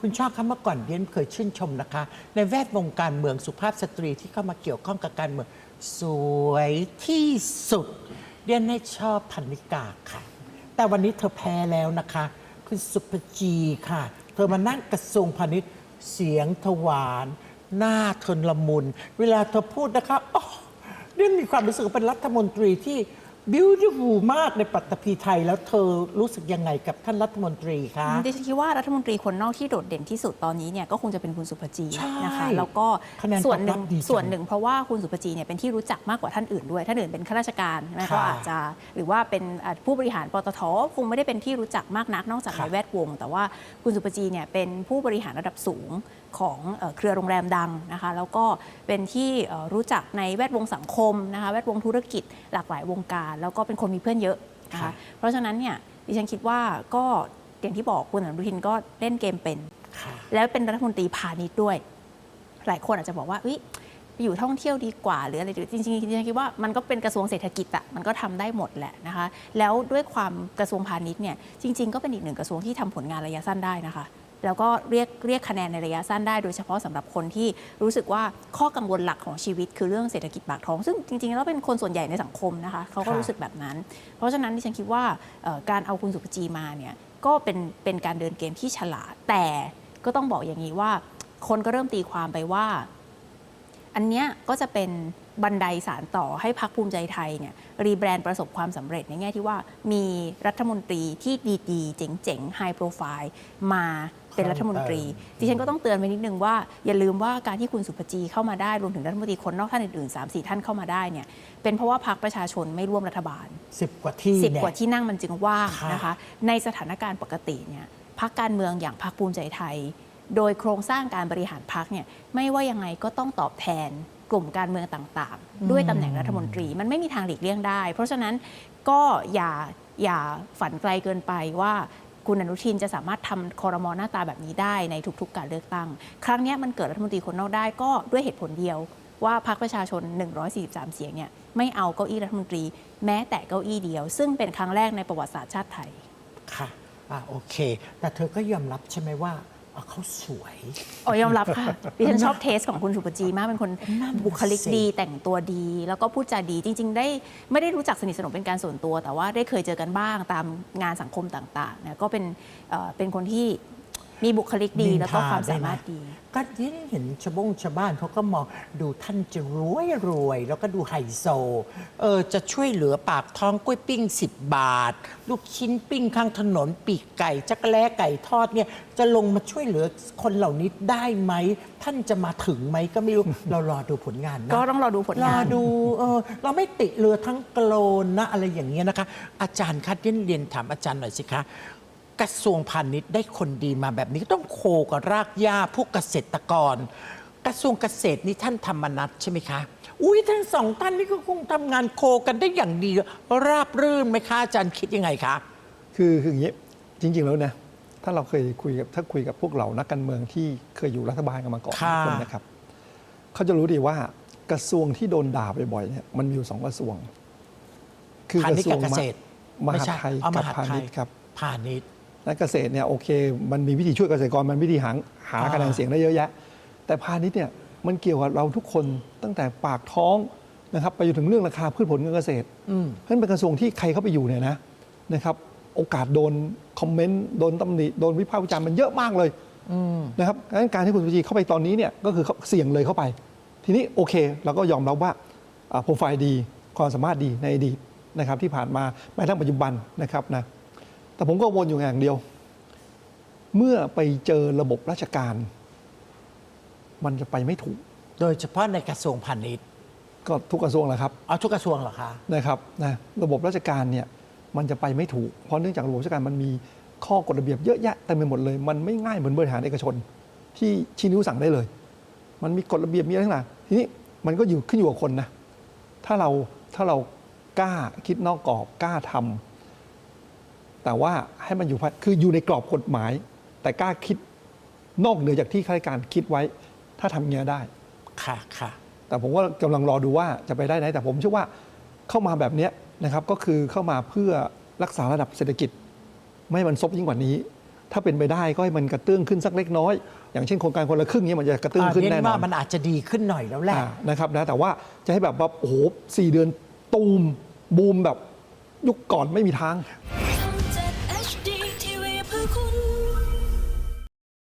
คุณชอบคำเมื่อก่อนเดียนเคยชื่นชมนะคะ ในแวดวงการเมืองสุภาพสตรีที่เข้ามาเกี่ยวข้องกับการเมืองสวยที่สุดเดียนให้ชอบพันนิกาค่ะ แต่วันนี้เธอแพ้แล้วนะคะ คุณสุภจีค่ะ เธอมานั่งกระทรวงพาณิชย์เสียงถวาน หน้าเทนละมุน เวลาเธอพูดนะคะโอ้เดียนมีความรู้สึกเป็นรัฐมนตรีที่ beautiful มากในปัตตภีไทย แล้วเธอรู้สึกยังไงกับท่านรัฐมนตรีคะดิฉันคิดว่ารัฐมนตรีคนนอกที่โดดเด่นที่สุดตอนนี้เนี่ยก็คงจะเป็นคุณสุภจีใช่นะคะแล้วก็คะแนนส่วนหนึ่งตอบรับดีจังส่วนหนึ่งเพราะว่าคุณสุภจีเนี่ยเป็นที่รู้จักมากกว่าท่านอื่นด้วยท่านอื่นเป็นข้าราชการใช่ไหมค่ะก็อาจจะหรือว่าเป็นอ่าผู้บริหารปตทคงไม่ได้เป็นที่รู้จักมากนักนอกจากค่ะในแวดวง แต่ว่าคุณสุภจีเนี่ยเป็นผู้บริหารระดับสูง ของเอ่อเครือโรงแรมดังนะคะแล้วก็เป็นที่เอ่อรู้จักในแวดวงสังคมนะคะแวดวงธุรกิจหลากหลายวงการ แล้วก็เป็นคนมีเพื่อนเยอะนะคะค่ะเพราะฉะนั้นเนี่ยดิฉันคิดว่าก็อย่างที่บอกคุณอนุทินก็เล่นเกมเป็นค่ะแล้วเป็นรัฐมนตรีพาณิชย์ด้วย หลายคนอาจจะบอกว่าเอ้ยไปอยู่ท่องเที่ยวดีกว่า หรืออะไรดีจริงๆดิฉันคิดว่ามันก็เป็นกระทรวงเศรษฐกิจอะมันก็ทำได้หมดแหละนะคะ แล้วด้วยความกระทรวงพาณิชย์เนี่ยจริง ๆ ก็เป็นอีกหนึ่งกระทรวงที่ทำผลงานระยะสั้นได้นะคะ แล้วก็เรียกเรียกคะแนนในระยะสั้นได้โดยเฉพาะสำหรับคนที่รู้สึกว่าข้อกังวลหลักของชีวิต คือเรื่องเศรษฐกิจปากท้อง ซึ่งจริงๆแล้วเป็นคนส่วนใหญ่ในสังคมนะคะเขาก็รู้สึกแบบนั้น เพราะฉะนั้นดิฉันคิดว่าการเอาคุณสุภจีมาเนี่ยก็เป็นเป็นการเดินเกมที่ฉลาด แต่ก็ต้องบอกอย่างนี้ว่า คนก็เริ่มตีความไปว่า อันเนี้ยก็จะเป็นบันไดสารต่อให้พักภูมิใจไทยเนี่ยรีแบรนด์ประสบความสำเร็จในแง่ที่ว่ามีรัฐมนตรีที่ดี ๆ เจ๋งๆไฮโปรไฟล์มา เป็นรัฐมนตรีดิฉันก็ต้องเตือนไปนิดนึงว่าอย่าลืมว่าการที่คุณสุภจีเข้ามาได้รวมถึงรัฐมนตรีคนนอกท่านอื่นๆ3-4 ท่านเข้ามาได้เนี่ยเป็นเพราะว่าพักประชาชนไม่ร่วมรัฐบาลสิบกว่าที่สิบเนี่ยกว่าที่นั่งมันจึงว่างค่ะนะคะในสถานการณ์ปกติเนี่ยพักการเมืองอย่างพักภูมิใจไทย โดยโครงสร้างการบริหารพักเนี่ยไม่ว่ายังไงก็ต้องตอบแทนกลุ่มการเมืองต่างๆ ด้วยตำแหน่งรัฐมนตรีมันไม่มีทางหลีกเลี่ยงได้ เพราะฉะนั้นก็อย่าอย่าฝันไกลเกินไปว่า คุณอนุทินจะสามารถทำคอรมอหน้าตาแบบนี้ได้ในทุกๆ การเลือกตั้ง ครั้งนี้มันเกิดรัฐมนตรีคนนอกได้ก็ด้วยเหตุผลเดียว ว่าพรรคประชาชน 143 เสียงเนี่ยไม่เอาเก้าอี้รัฐมนตรี แม้แต่เก้าอี้เดียว ซึ่งเป็นครั้งแรกในประวัติศาสตร์ชาติไทยค่ะอะโอเค แต่เธอก็ยอมรับใช่ไหมว่า อะเขาสวย อ๋อยอมรับค่ะ ดิฉันชอบเทสของคุณสุปจีมาก เป็นคนนั่นน่ะบุคลิกสิดีแต่งตัวดี แล้วก็พูดจาดีจริง ๆ ได้ไม่ได้รู้จักสนิทสนมเป็นการส่วนตัว แต่ว่าได้เคยเจอกันบ้างตามงานสังคมต่างๆเนี่ยก็เป็นเอ่อเป็นคนที่ มีบุคลิกดีนินทาแล้วก็ความได้ไหมสามารถดี ก็ที่เห็นชาวบงชาวบ้านเขาก็มองดูท่านจะรวยรวย แล้วก็ดูไฮโซเออจะช่วยเหลือปากท้องกล้วยปิ้ง 10 บาท ลูกชิ้นปิ้งข้างถนนปีกไก่จักรแล้ไก่ทอดเนี่ยจะลงมาช่วยเหลือคนเหล่านี้ได้ไหม ท่านจะมาถึงไหมก็ไม่รู้ เรารอดูผลงานนะก็ต้องรอดูผลรองานดูเออเราไม่ติดเรือทั้งโกลนนะอะไรอย่างเงี้ยนะคะ อาจารย์คะเรียนเรียนถามอาจารย์หน่อยสิคะ กระทรวงพาณิชย์ได้คนดีมาแบบนี้ก็ต้องโคกับรากหญ้าพวกเกษตรกร กระทรวงเกษตรนี่ท่านธรรมนัฐใช่ไหมคะ อุ้ยทั้งสองท่านนี่ก็คงทำงานโคกันได้อย่างดี ราบรื่นไหมคะอาจารย์คิดยังไงคะ คือคืออย่างนี้จริง ๆ แล้วนะ ถ้าเราเคยคุยกับถ้าคุยกับพวกเรานักการเมืองที่เคยอยู่รัฐบาลกันมาก่อนค่ะ ทุกคนนะครับเขาจะรู้ดีว่ากระทรวงที่โดนด่าบ่อยๆเนี่ยมันมีอยู่สองกระทรวง คือพากณิระชย์ทรวกับงเกษตรมไม่หาดใช่ไทยเอามกับหาดพาไทณิยชย์ครับ พาณิชย์ และเกษตรเนี่ยโอเค มันมีวิธีช่วยเกษตรกรมันวิธีหาหาอ่าคะแนนเสียงได้เยอะแยะ แต่พาณิชย์เนี่ยมันเกี่ยวกับเราทุกคนตั้งแต่ปากท้องนะครับไปจนถึงเรื่องราคาพืชผลการเกษตรอืมเพราะฉะนั้นเป็นกระทรวงที่ใครเข้าไปอยู่เนี่ยนะนะครับโอกาสโดนคอมเมนต์โดนตำหนิโดนวิพากษ์วิจารณ์มันเยอะมากเลยอืมนะครับดังนั้นการที่คุณสุจีเข้าไปตอนนี้เนี่ยก็คือเขาเสี่ยงเลยเข้าไป ทีนี้โอเคเราก็ยอมรับว่าโปรไฟล์ดีความสามารถดีในอดีตนะครับที่ผ่านมาแม้ทั้งปัจจุบันนะครับนะ แต่ผมก็วนอยู่อย่างเดียว เมื่อไปเจอระบบราชการ มันจะไปไม่ถูก โดยเฉพาะในกระทรวงพาณิชย์ก็ทุกกระทรวงแหละครับเอาทุกกระทรวงเหรอคะนะครับนะระบบราชการเนี่ยมันจะไปไม่ถูก เพราะเนื่องจากระบบราชการมันมีข้อกฎระเบียบเยอะแยะเต็มไปหมดเลย มันไม่ง่ายเหมือนบริหารเอกชน ที่ชี้นิ้วสั่งได้เลย มันมีกฎระเบียบมีอะไรต่างๆทีนี้มันก็อยู่ขึ้นอยู่กับคนนะถ้าเราถ้าเรากล้าคิดนอกกรอบกล้าทำ แต่ว่าให้มันอยู่ภายคืออยู่ในกรอบกฎหมาย แต่กล้าคิดนอกเหนือจากที่ข้าราชการคิดไว้ ถ้าทำอย่างเงี้ยได้ ค่ะค่ะ แต่ผมก็กำลังรอดูว่าจะไปได้ไหนแต่ผมเชื่อว่าเข้ามาแบบเนี้ยนะครับ ก็คือเข้ามาเพื่อรักษาระดับเศรษฐกิจ ไม่ให้มันซบยิ่งกว่านี้ ถ้าเป็นไปได้ก็ให้มันกระเตื้องขึ้นสักเล็กน้อย อย่างเช่นโครงการคนละครึ่งเนี้มันจะกระเตื้องขึ้นเรียแน่นอว่านมันอาจจะดีขึ้นหน่อยแล้วแหละอ่านะครับนะแต่ว่าจะให้แบบว่าโอ้โหสี่เดือนตูมบูมแบบยุคก่อนไม่มีทาง